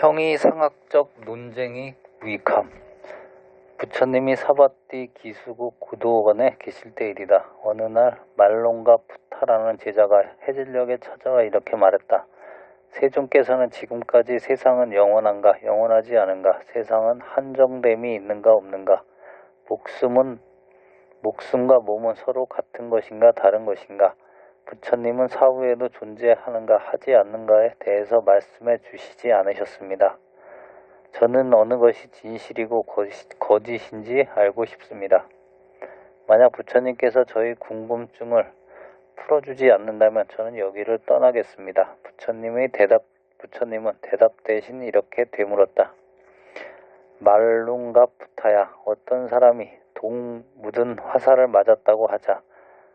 형이상학적 논쟁이 유익함. 부처님이 사바띠 기수국 구도원에 계실 때 일이다. 어느 날 말론가 푸타라는 제자가 해질녘에 찾아와 이렇게 말했다. 세존께서는 지금까지 세상은 영원한가 영원하지 않은가 세상은 한정됨이 있는가 없는가 목숨은 목숨과 몸은 서로 같은 것인가 다른 것인가 부처님은 사후에도 존재하는가 하지 않는가에 대해서 말씀해 주시지 않으셨습니다. 저는 어느 것이 진실이고 거짓인지 알고 싶습니다. 만약 부처님께서 저희 궁금증을 풀어주지 않는다면 저는 여기를 떠나겠습니다. 부처님의 대답, 부처님은 대답 대신 이렇게 되물었다. 말lun가 부타야 어떤 사람이 동 묻은 화살을 맞았다고 하자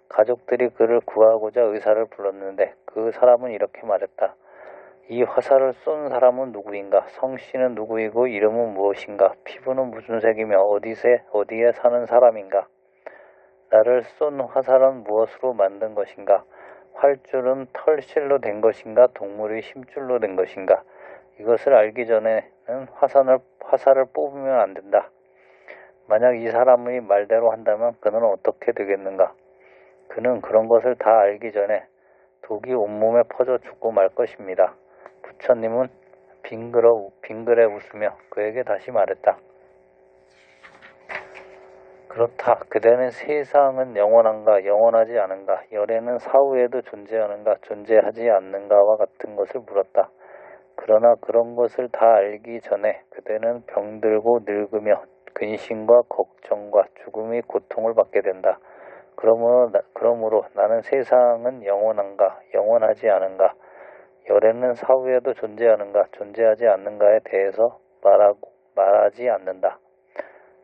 가족들이 그를 구하고자 의사를 불렀는데 그 사람은 이렇게 말했다. 이 화살을 쏜 사람은 누구인가? 성씨는 누구이고 이름은 무엇인가? 피부는 무슨 색이며 어디세 어디에 사는 사람인가? 나를 쏜 화살은 무엇으로 만든 것인가? 활줄은 털실로 된 것인가? 동물의 힘줄로 된 것인가? 이것을 알기 전에는 화산을, 화살을 뽑으면 안 된다. 만약 이 사람의 말대로 한다면 그는 어떻게 되겠는가? 그는 그런 것을 다 알기 전에 독이 온몸에 퍼져 죽고 말 것입니다. 부처님은 빙그러, 빙그레 웃으며 그에게 다시 말했다. 그렇다. 그대는 세상은 영원한가, 영원하지 않은가, 열애는 사후에도 존재하는가, 존재하지 않는가와 같은 것을 물었다. 그러나 그런 것을 다 알기 전에 그대는 병들고 늙으며 근심과 걱정과 죽음의 고통을 받게 된다. 그러므로, 나, 그러므로 나는 세상은 영원한가, 영원하지 않은가, 열애는 사후에도 존재하는가, 존재하지 않는가에 대해서 말하고, 말하지 않는다.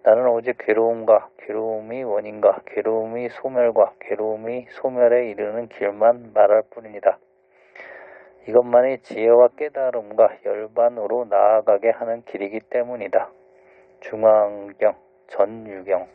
나는 오직 괴로움과 괴로움이 원인과 괴로움이 소멸과 괴로움이 소멸에 이르는 길만 말할 뿐입니다. 이것만이 지혜와 깨달음과 열반으로 나아가게 하는 길이기 때문이다. 중앙경 전유경